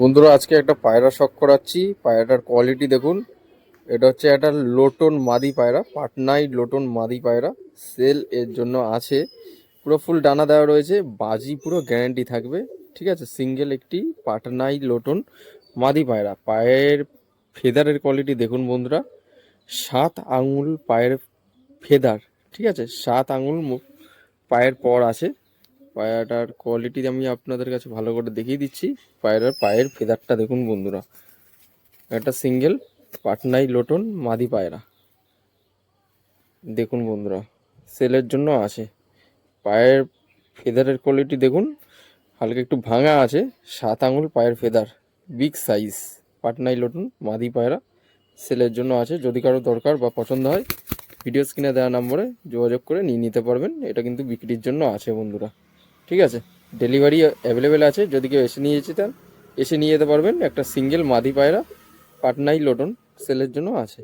বন্ধুরা, আজকে একটা পায়রা শখ করাচ্ছি। পায়রাটার কোয়ালিটি দেখুন। এটা হচ্ছে একটা লোটন মাদি পায়রা, পাটনাই লোটন মাদি পায়রা। সেল এর জন্য আছে। পুরো ফুল ডানা দেওয়া রয়েছে। বাজি পুরো গ্যারান্টি থাকবে। ঠিক আছে? সিঙ্গেল একটি পাটনাই লোটন মাদি পায়রা। পায়ের ফেদারের কোয়ালিটি দেখুন বন্ধুরা। সাত আঙুল পায়ের ফেদার ঠিক আছে? সাত আঙুল পায়ের পর আছে। পায়রাটার কোয়ালিটি আমি আপনাদের কাছে ভালো করে দেখিয়ে দিচ্ছি। পায়রার পায়ের ফেদারটা দেখুন বন্ধুরা। একটা সিঙ্গেল পাটনাই লোটন মাদি পায়রা। দেখুন বন্ধুরা সেলের জন্য আছে। পায়ের ফেদারের কোয়ালিটি দেখুন, হালকা একটু ভাঙা আছে, সাত আঙুল পায়ের ফেদার বিগ সাইজ পাটনাই লোটন মাদি পায়রা। সেলের জন্য আছে, যদি কারও দরকার বা পছন্দ হয় ভিডিও স্ক্রিনে দেওয়া নম্বরে যোগাযোগ করে নিয়ে নিতে পারবেন। এটা কিন্তু বিক্রির জন্য আছে বন্ধুরা। ঠিক আছে? ডেলিভারি অ্যাভেলেবেল আছে। যদি কেউ এসে নিয়ে যেতে এসে নিয়ে যেতে পারবেন। একটা সিঙ্গেল মাদি পায়রা পাটনাই লোটন সেলের জন্য আছে।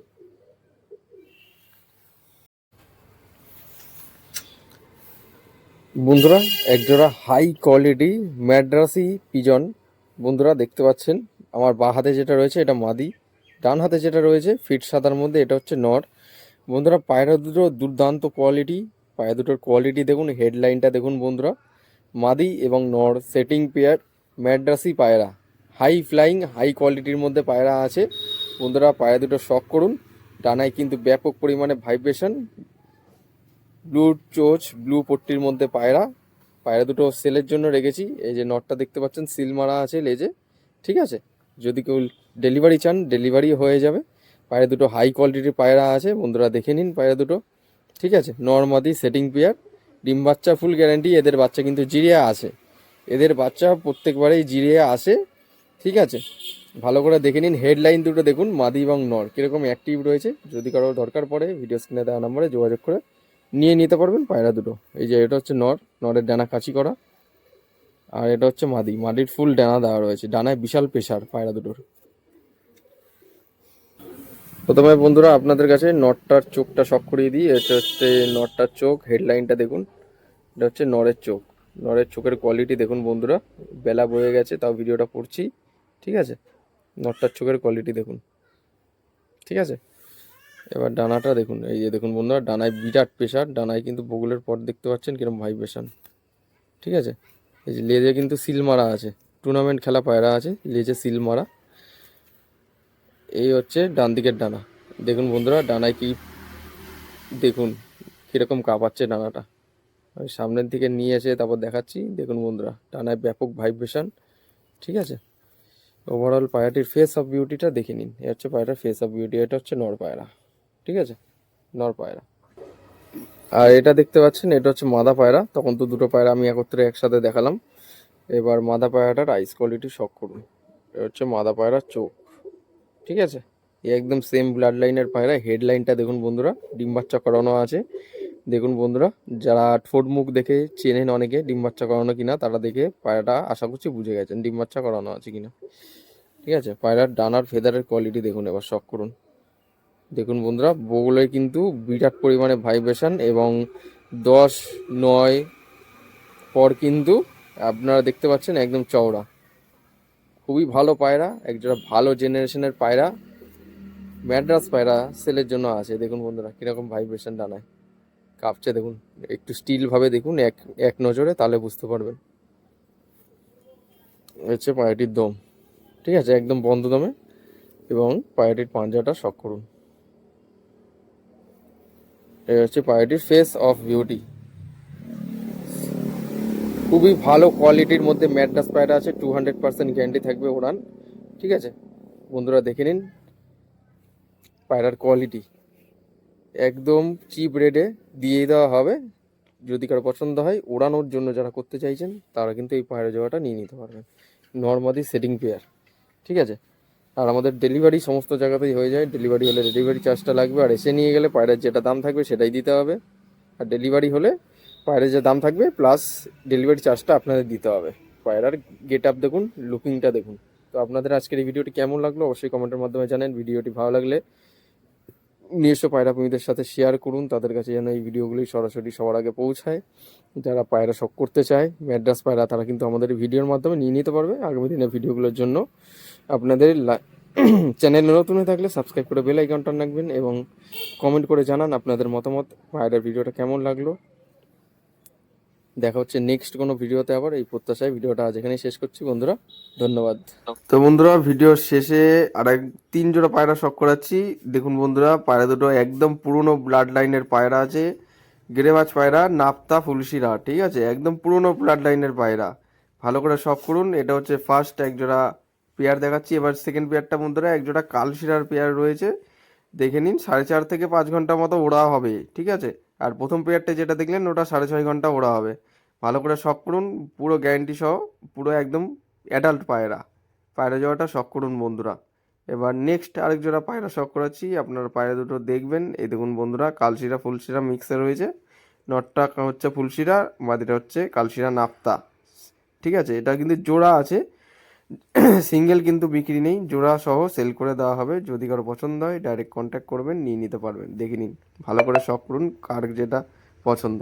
বন্ধুরা, একজোড়া হাই কোয়ালিটি ম্যাড্রাসি পিজন বন্ধুরা, দেখতে পাচ্ছেন, আমার বা হাতে যেটা রয়েছে, এটা মাদি। ডান হাতে যেটা রয়েছে, ফিট সাদার মধ্যে, এটা হচ্ছে নর। বন্ধুরা, পায়রা দুটো দুর্দান্ত কোয়ালিটি পায়রা দুটোর কোয়ালিটি দেখুন হেডলাইনটা দেখুন বন্ধুরা। মাদি এবং নর সেটিং পেয়ার, ম্যাড্রাসি পায়রা। হাই ফ্লাইং, হাই কোয়ালিটির মধ্যে পায়রা আছে। বন্ধুরা, পায়রা দুটো শখ করুন। ডানায় কিন্তু ব্যাপক পরিমাণে ভাইব্রেশন। ব্লু চোচ, ব্লু পট্টির মধ্যে পায়রা। পায়রা দুটো সেলের জন্য রেখেছি। এই যে নটটা দেখতে পাচ্ছেন, সিল মারা আছে লেজে। ঠিক আছে? যদি কেউ ডেলিভারি চান, ডেলিভারি হয়ে যাবে। পায়রা দুটো হাই কোয়ালিটির পায়রা আছে। বন্ধুরা, দেখে নিন পায়রা দুটো। ঠিক আছে? নর্মাদি সেটিং পেয়ার। ডিম বাচ্চা ফুল গ্যারান্টি এদের বাচ্চা কিন্তু জিরিয়া আসে এদের বাচ্চা প্রত্যেকবারেই জিরিয়া আসে, ঠিক আছে? ভালো করে দেখে নিন হেডলাইন দুটো দেখুন, মাদি এবং নর। কীরকম অ্যাক্টিভ রয়েছে, যদি কারও দরকার পড়ে ভিডিও স্ক্রিনে দেওয়া নম্বরে যোগাযোগ করে নিয়ে নিতে পারবেন, পায়রা দুটো। এই যে এটা হচ্ছে নর, নরের ডানা কাচি করা। আর এটা হচ্ছে মাদি। মাদির ফুল ডানা দেওয়া রয়েছে, ডানায় বিশাল প্রেশার পায়রা দুটোর। প্রথমে বন্ধুরা আপনাদের কাছে নটটার চোখটা শখ করিয়ে দিই। এটা হচ্ছে নটটার চোখ হেডলাইনটা দেখুন। এটা হচ্ছে নরের চোখ। নরের চোখের কোয়ালিটি দেখুন বন্ধুরা। বেলা বয়ে গেছে, তাও ভিডিওটা পড়ছি ঠিক আছে? নটটার চোখের কোয়ালিটি দেখুন। ঠিক আছে? এবার ডানাটা দেখুন। এই যে দেখুন বন্ধুরা, ডানায় বিরাট প্রেশার ডানায় কিন্তু বগুলের পর দেখতে পাচ্ছেন কীরকম ভাইব্রেশন ঠিক আছে? এই যে লেজে কিন্তু সিল মারা আছে। টুর্নামেন্ট খেলা পায়রা আছে, লেজে সিল মারা। এই হচ্ছে ডান দিকের ডানা। দেখুন বন্ধুরা, ডানায় কি, দেখুন কীরকম কাঁপাচ্ছে ডানাটা। আমি সামনের দিকে নিয়ে এসে তারপর দেখাচ্ছি। দেখুন বন্ধুরা, ডানায় ব্যাপক ভাইব্রেশন, ঠিক আছে? ওভারঅল পায়রাটির ফেস অফ বিউটিটা দেখে নিন। এ হচ্ছে পায়রার ফেস অফ বিউটি এটা হচ্ছে নর পায়রা, ঠিক আছে? নর পায়রা। আর এটা দেখতে পাচ্ছেন, এটা হচ্ছে মাদা পায়রা। তখন তো দুটো পায়রা আমি একত্রে একসাথে দেখালাম। এবার মাদা পায়রাটার আইস কোয়ালিটি শখ করুন। এটা হচ্ছে মাদা পায়রার চোখ। ঠিক আছে? একদম সেম ব্লাড লাইনের পায়রা। হেডলাইনটা দেখুন বন্ধুরা, ডিম বাচ্চা করানো আছে। দেখুন বন্ধুরা, যারা ঠোঁট মুখ দেখে চেনেন অনেকে, ডিম বাচ্চা করানো কিনা, তারা দেখে পায়রাটা আশা করছি বুঝে গেছেন, ডিম বাচ্চা করানো আছে কিনা। ঠিক আছে? পায়রার ডানার ফেদারের কোয়ালিটি দেখুন এবার শখ করুন। দেখুন বন্ধুরা বগুলে কিন্তু বিরাট পরিমাণে ভাইব্রেশন এবং দশ, নয় পর কিন্তু আপনারা দেখতে পাচ্ছেন একদম চওড়া। খুবই ভালো পায়রা, একজোড়া ভালো জেনারেশনের পায়রা ম্যাড্রাস পায়রা সেলের জন্য আছে। দেখুন বন্ধুরা, কীরকম ভাইব্রেশন ডানায় কাঁপছে, দেখুন, একটু স্টিল ভাবে দেখুন, এক এক নজরে তাহলে বুঝতে পারবেন। হচ্ছে পায়রাটির দম। ঠিক আছে, একদম বন্ধ দমে। এবং পায়রাটির পাঞ্জাটা শখ করুন। এই হচ্ছে পায়রাটির ফেস অফ বিউটি খুবই ভালো কোয়ালিটির মধ্যে ম্যাড্রাস পায়রা আছে টু হান্ড্রেড পার্সেন্ট গ্যারান্টি থাকবে ওড়ান ঠিক আছে? বন্ধুরা দেখে নিন পায়রার কোয়ালিটি একদম চিপ রেটে দিয়ে দেওয়া হবে। যদি কারও পছন্দ হয় ওড়ানোর জন্য যারা করতে চাইছেন, তারা কিন্তু এই পায়রা জোড়াটা নিয়ে নিতে পারবেন। নর্মাদি সেটিং পেয়ার ঠিক আছে? আর আমাদের ডেলিভারি সমস্ত জায়গাতেই হয়ে যায়। ডেলিভারি হলে ডেলিভারি চার্জটা লাগবে। আর এসে নিয়ে গেলে পায়রার যেটা দাম থাকবে সেটাই দিতে হবে। আর ডেলিভারি হলে পায়রার যে দাম থাকবে প্লাস ডেলিভারি চার্জটা আপনাদের দিতে হবে। পায়রার গেট আপ দেখুন লুকিংটা দেখুন। তো আপনাদের আজকের এই ভিডিওটি কেমন লাগল অবশ্যই কমেন্টের মাধ্যমে জানেন। ভিডিওটি ভালো লাগলে নিজস্ব পায়রা প্রেমীদের সাথে শেয়ার করুন, তাদের কাছে যেন এই ভিডিওগুলি সরাসরি সবার আগে পৌঁছায়। যারা পায়রা শখ করতে চায় ম্যাড্রাস পায়রা, তারা কিন্তু আমাদের ভিডিওর মাধ্যমে নিয়ে নিতে পারবে আগামী দিনের ভিডিওগুলোর জন্য। আপনাদের চ্যানেলে নতুন হয়ে থাকলে সাবস্ক্রাইব করে বেল আইকনটা রাখবেন এবং কমেন্ট করে জানান আপনাদের মতামত, পায়রার ভিডিওটা কেমন লাগল। দেখা হচ্ছে নেক্সট কোনো ভিডিওতে আবার। এই প্রত্যাশায় ভিডিওটা আজ এখানেই শেষ করছি বন্ধুরা, ধন্যবাদ। তো বন্ধুরা, ভিডিওর শেষে আর এক তিন জোড়া পায়রা শখ করাচ্ছি। দেখুন বন্ধুরা, পায়রা দুটো একদম পুরনো ব্লাড লাইনের পায়রা আছে। গেরেবাজ পায়রা, নাপ্তা, ফুলশিরা, ঠিক আছে? একদম পুরনো ব্লাড লাইনের পায়রা। ভালো করে শখ করুন। এটা হচ্ছে ফার্স্ট এক জোড়া পেয়ার দেখাচ্ছি। এবার সেকেন্ড পেয়ারটা বন্ধুরা, এক জোড়া কালশিরার পেয়ার রয়েছে। দেখে নিন, সাড়ে চার থেকে পাঁচ ঘণ্টা মতো ওড়া হবে, ঠিক আছে? আর প্রথম পেয়ারটা যেটা দেখলেন, ওটা সাড়ে ছয় ঘণ্টা ওড়া হবে। ভালো করে শখ করুন, পুরো গ্যারেন্টি সহ পুরো একদম অ্যাডাল্ট পায়রা। পায়রা যাওয়াটা শখ করুন বন্ধুরা। এবার নেক্সট আরেক জোড়া পায়রা শখ করাচ্ছি, আপনার পায়রা দুটো দেখবেন। এই দেখুন বন্ধুরা, কালশিরা, ফুলশিরা মিক্সে রয়েছে। নটটা হচ্ছে ফুলশিরা, বাদিটা হচ্ছে কালশিরা নাপ্তা। ঠিক আছে, এটা কিন্তু জোড়া আছে। সিঙ্গেল কিন্তু বিক্রি নেই, জোড়া সহ সেল করে দেওয়া হবে। যদি কারও পছন্দ হয় ডাইরেক্ট কন্ট্যাক্ট করবেন, নিয়ে নিতে পারবেন। দেখে নিন, ভালো করে শখ করুন, কার যেটা পছন্দ।